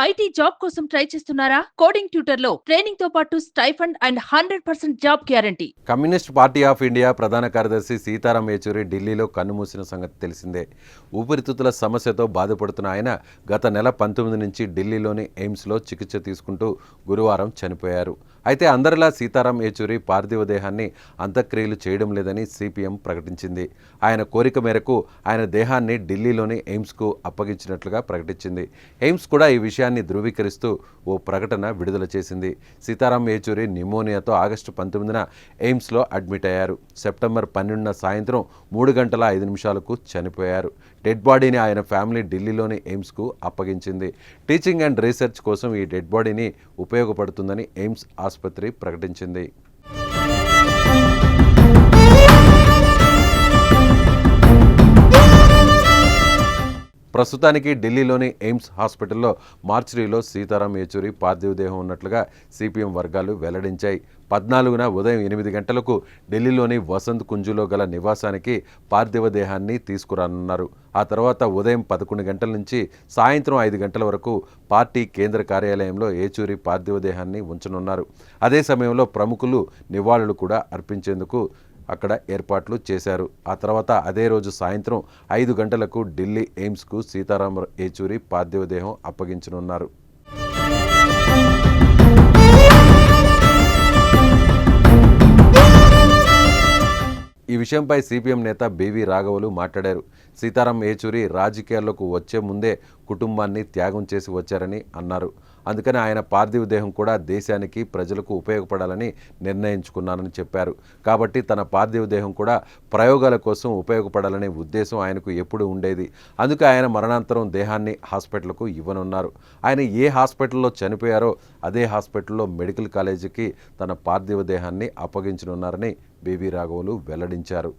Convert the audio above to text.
IT job కోసం try చేస్తున్నారా? Coding ట్యూటర్లో ట్రైనింగ్తో పాటు stipend and hundred percent job guarantee. Communist Party of India ప్రధాన కార్యదర్శి సీతారాం యేచూరి ఢిల్లీలో కన్నుమూసిన సంగతి తెలిసిందే. ఊపిరితిత్తుల సమస్యతో బాధపడుతున్న ఆయన గత నెల పంతొమ్మిది నుంచి ఢిల్లీలోని ఎయిమ్స్లో చికిత్స తీసుకుంటూ గురువారం చనిపోయారు. అయితే అందరిలా సీతారాం యేచూరి పార్థివ దేహాన్ని అంత్యక్రియలు చేయడం లేదని సిపిఎం ప్రకటించింది. ఆయన కోరిక మేరకు ఆయన దేహాన్ని ఢిల్లీలోని ఎయిమ్స్కు అప్పగించినట్లుగా ప్రకటించింది. ఎయిమ్స్ కూడా ఈ విషయాన్ని ధృవీకరిస్తూ ఓ ప్రకటన విడుదల చేసింది. సీతారాం యేచూరి న్యూమోనియాతో ఆగస్టు పంతొమ్మిదిన ఎయిమ్స్లో అడ్మిట్ అయ్యారు. సెప్టెంబర్ పన్నెండున సాయంత్రం మూడు గంటల ఐదు నిమిషాలకు చనిపోయారు. డెడ్ బాడీని ఆయన ఫ్యామిలీ ఢిల్లీలోని ఎయిమ్స్కు అప్పగించింది. టీచింగ్ అండ్ రీసెర్చ్ కోసం ఈ డెడ్ బాడీని ఉపయోగపడుతుందని ఎయిమ్స్ ఆసుపత్రి ప్రకటించింది. ప్రస్తుతానికి ఢిల్లీలోని ఎయిమ్స్ హాస్పిటల్లో మార్చురీలో సీతారాం యేచూరి పార్థివ దేహం ఉన్నట్లుగా సిపిఎం వర్గాలు వెల్లడించాయి. పద్నాలుగున ఉదయం ఎనిమిది గంటలకు ఢిల్లీలోని వసంత్ కుంజులో గల నివాసానికి పార్థివ దేహాన్ని తీసుకురానున్నారు. ఆ తర్వాత ఉదయం పదకొండు గంటల నుంచి సాయంత్రం ఐదు గంటల వరకు పార్టీ కేంద్ర కార్యాలయంలో ఏచూరి పార్థివ దేహాన్ని ఉంచనున్నారు. అదే సమయంలో ప్రముఖులు నివాళులు కూడా అర్పించేందుకు అక్కడ ఏర్పాట్లు చేశారు. ఆ తర్వాత అదే రోజు సాయంత్రం ఐదు గంటలకు ఢిల్లీ ఎయిమ్స్కు సీతారాం ఏచూరి పార్థివదేహం అప్పగించనున్నారు. విషయంపై సిపిఎం నేత బీవీ రాఘవులు మాట్లాడారు. సీతారాం ఏచూరి రాజకీయాల్లోకి వచ్చే ముందే కుటుంబాన్ని త్యాగం చేసి వచ్చారని అన్నారు. అందుకని ఆయన పార్థివ దేహం కూడా దేశానికి ప్రజలకు ఉపయోగపడాలని నిర్ణయించుకున్నానని చెప్పారు. కాబట్టి తన పార్థివ దేహం కూడా ప్రయోగాల కోసం ఉపయోగపడాలనే ఉద్దేశం ఆయనకు ఎప్పుడు ఉండేది. అందుకే ఆయన మరణాంతరం దేహాన్ని హాస్పిటల్కు ఇవ్వనున్నారు. ఆయన ఏ హాస్పిటల్లో చనిపోయారో అదే హాస్పిటల్లో మెడికల్ కాలేజీకి తన పార్థివ దేహాన్ని అప్పగించనున్నారని బీవీ రాఘవులు వెల్లడించారు